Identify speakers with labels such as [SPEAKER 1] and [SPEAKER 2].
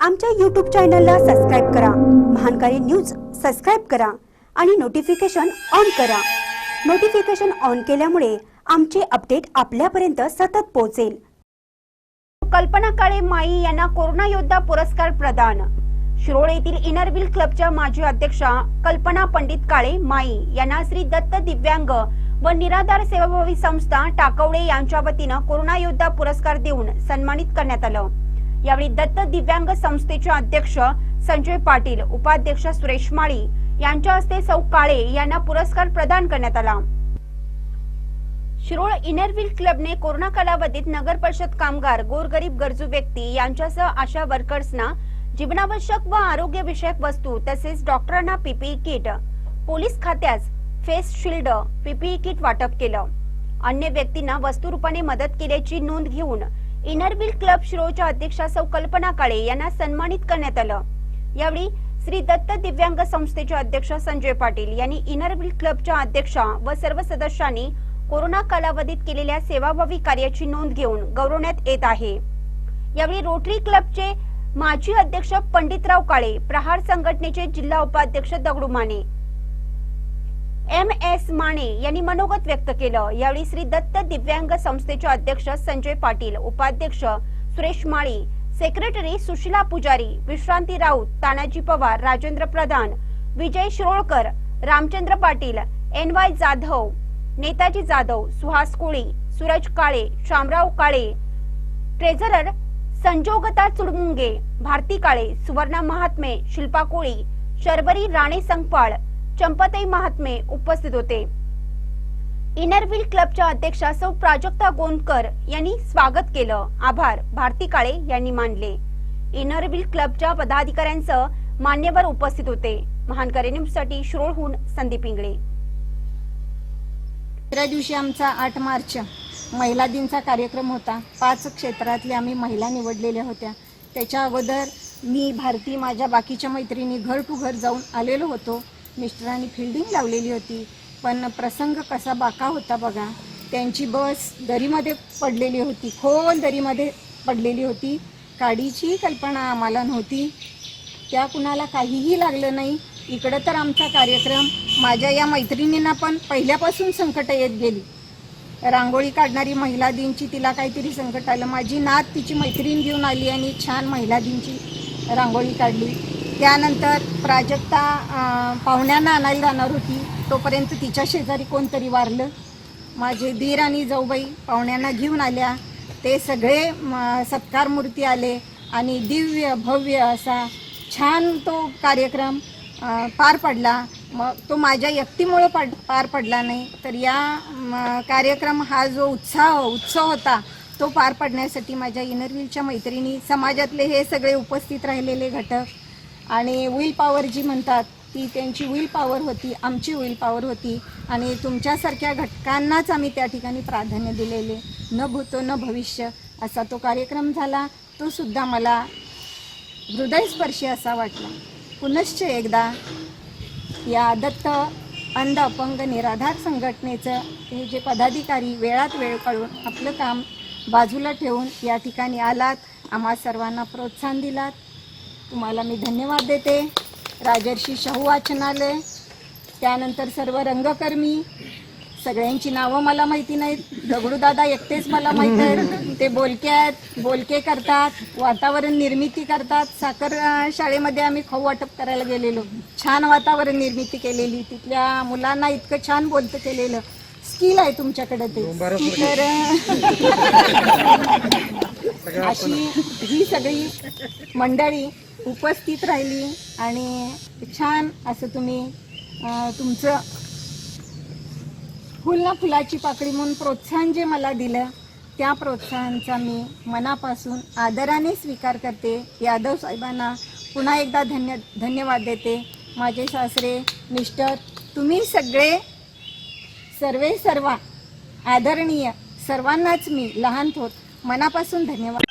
[SPEAKER 1] आमच्या यूट्यूब चॅनलला सबस्क्राईब करा. महानकारी न्यूज सबस्क्राईब करा आणि नोटिफिकेशन ऑन करा. नोटिफिकेशन ऑन केल्यामुळे आमचे अपडेट आपल्यापर्यंत सतत पोहोचेल. कल्पना काळे माई यांना कोरोना योद्धा पुरस्कार प्रदान. शिरोळ येथील इनरविल क्लबच्या माजी अध्यक्षा कल्पना पंडित काळे माई यांना श्री दत्त दिव्यांग व निराधार सेवाभावी संस्था टाकवडे यांच्या वतीनं कोरोना योद्धा पुरस्कार देऊन सन्मानित करण्यात आलं. यावेळी दत्त दिव्यांग संस्थेचे अध्यक्ष संजय पाटील उपाध्यक्ष सुरेश माळी यांच्या हस्ते सौ काळे यांना पुरस्कार प्रदान करण्यात आला. शिरोळ इनरव्हील क्लबने कोरोना कालावधीत नगर परिषद कामगार गोरगरीब गरजू व्यक्ती यांच्यासह आशा वर्कर्सना जीवनावश्यक व आरोग्य विषयक वस्तू तसेच डॉक्टरांना पीपीई किट पोलीस खात्यास फेस शिल्ड पीपीई किट वाटप केलं. अन्य व्यक्तींना वस्तुरूपाने मदत केल्याची नोंद घेऊन इनरबिल क्लब श्रोच्या अध्यक्षा सौ कल्पना काळे यांना सन्मानित करण्यात आलं. यावेळी श्री दत्त दिव्यांग संस्थेचे अध्यक्ष संजय पाटील यांनी इनरबिल क्लबच्या अध्यक्षा व सर्व सदस्यांनी कोरोना कालावधीत केलेल्या सेवाभावी कार्याची नोंद घेऊन गौरवण्यात येत आहे. यावेळी रोटरी क्लबचे माजी अध्यक्ष पंडितराव काळे प्रहार संघटनेचे जिल्हा उपाध्यक्ष दगडू माने एम एस माने यांनी मनोगत व्यक्त केलं. यावेळी श्री दत्त दिव्यांग संस्थेचे अध्यक्ष संजय पाटील उपाध्यक्ष सुरेश माळी secretary Sushila Pujari Vishranti Raut Tanaji Pawar Rajendra Pradhan Vijay Shirolkar Ramchandra Patil N Y Jadhav Netaji Jadhav Suhas Koli Suraj Kale Shamrao Kale treasurer Sanjogta Chudmunge Bharti Kale Suvarna Mahatme Shilpa Koli Sharvari Rane Sangpal Champatai Mahatme उपस्थित होते. Inner Wheel क्लबच्या अध्यक्षा सौ प्राजक्ता गोंदकर यांनी स्वागत केलं. आभार. भारती काळे यांनी मानले. इनरव्हील क्लबच्या पदाधिकाऱ्यांसह मान्यवर उपस्थित होते. महानकरी न्यूजसाठी शिरोळहून संदीप इंगळे.
[SPEAKER 2] दुसऱ्या दिवशी आमचा आठ मार्च. महिला दिनचा कार्यक्रम होता. पाच क्षेत्रातल्या आम्ही महिला निवडलेल्या होत्या. त्याच्या अगोदर मी भारती माझ्या बाकीच्या मैत्रिणी घर टू घर जाऊन आलेलो होतो. मिस्टरांनी फिल्डिंग लावलेली होती. पण प्रसंग कसा बाका होता बघा. त्यांची बस दरीमध्ये पडलेली होती. खोल दरीमध्ये पडलेली होती. गाडीची कल्पना आम्हाला नव्हती. त्या कुणाला काहीही लागलं नाही. इकडं तर आमचा कार्यक्रम. माझ्या या मैत्रिणींना पण पहिल्यापासून संकट येत गेली. रांगोळी काढणारी महिला दिनची तिला काहीतरी संकट आलं. माझी नात तिची मैत्रीण घेऊन आली आणि छान महिला दिनची रांगोळी काढली. त्यानंतर प्राजक्ता पाहुण्यांना आणायला जाणार होती. तोपर्यंत तिच्या शेजारी कोणतरी वारलं. माझे दीर आणि जाऊबाई पाहुण्यांना घेऊन आल्या. ते सगळे सत्कारमूर्ती सत्कार मूर्ती आले आणि दिव्य भव्य असा छान तो कार्यक्रम पार पडला. मग तो माझ्या व्यक्तीमुळं पड पार पडला नाही तर या कार्यक्रम हा जो उत्साह उत्सव होता तो पार पडण्यासाठी माझ्या इनरव्हीलच्या मैत्रिणी समाजातले हे सगळे उपस्थित राहिलेले घटक आणि विल पॉवर जी म्हणतात ती त्यांची विल पॉवर होती आमची विल पॉवर होती. आणि तुमच्यासारख्या घटकांनाच आम्ही त्या ठिकाणी प्राधान्य दिलेले. न भूतो न भविष्य असा तो कार्यक्रम झाला. तो सुद्धा मला हृदयस्पर्शी असा वाटला. पुनश्च एकदा या दत्त अंध अपंग निराधार संघटनेचं हे जे पदाधिकारी वेळात वेळ काढून आपलं काम बाजूला ठेवून या ठिकाणी आलात आम्हा सर्वांना प्रोत्साहन दिलात. तुम्हाला मी धन्यवाद देते. राजर्षी शाहू वाचनालय त्यानंतर सर्व रंगकर्मी सगळ्यांची नावं मला माहिती नाहीत. दगडूदादा एकटेच मला माहीत आहेत. ते बोलके आहेत बोलके करतात वातावरण निर्मिती करतात. साखर शाळेमध्ये आम्ही खाऊ वाटप करायला गेलेलो. छान वातावरण निर्मिती केलेली. तिथल्या मुलांना इतकं छान बोलतं केलेलं. स्किल आहे तुमच्याकडे ते. तर अशी ही सगळी मंडळी उपस्थित राहिली आणि छान असं तुम्ही तुमचं फुल ना फुलाची पाकळी म्हणून प्रोत्साहन जे मला दिलं त्या प्रोत्साहनचा मी मनापासून आदराने स्वीकार करते. यादव साहेबांना पुन्हा एकदा धन्य धन्यवाद देते. माझे सासरे मिस्टर तुम्ही सगळे सर्वे सर्वा आदरणीय सर्वांनाच मी लहान थोर मनापासून धन्यवाद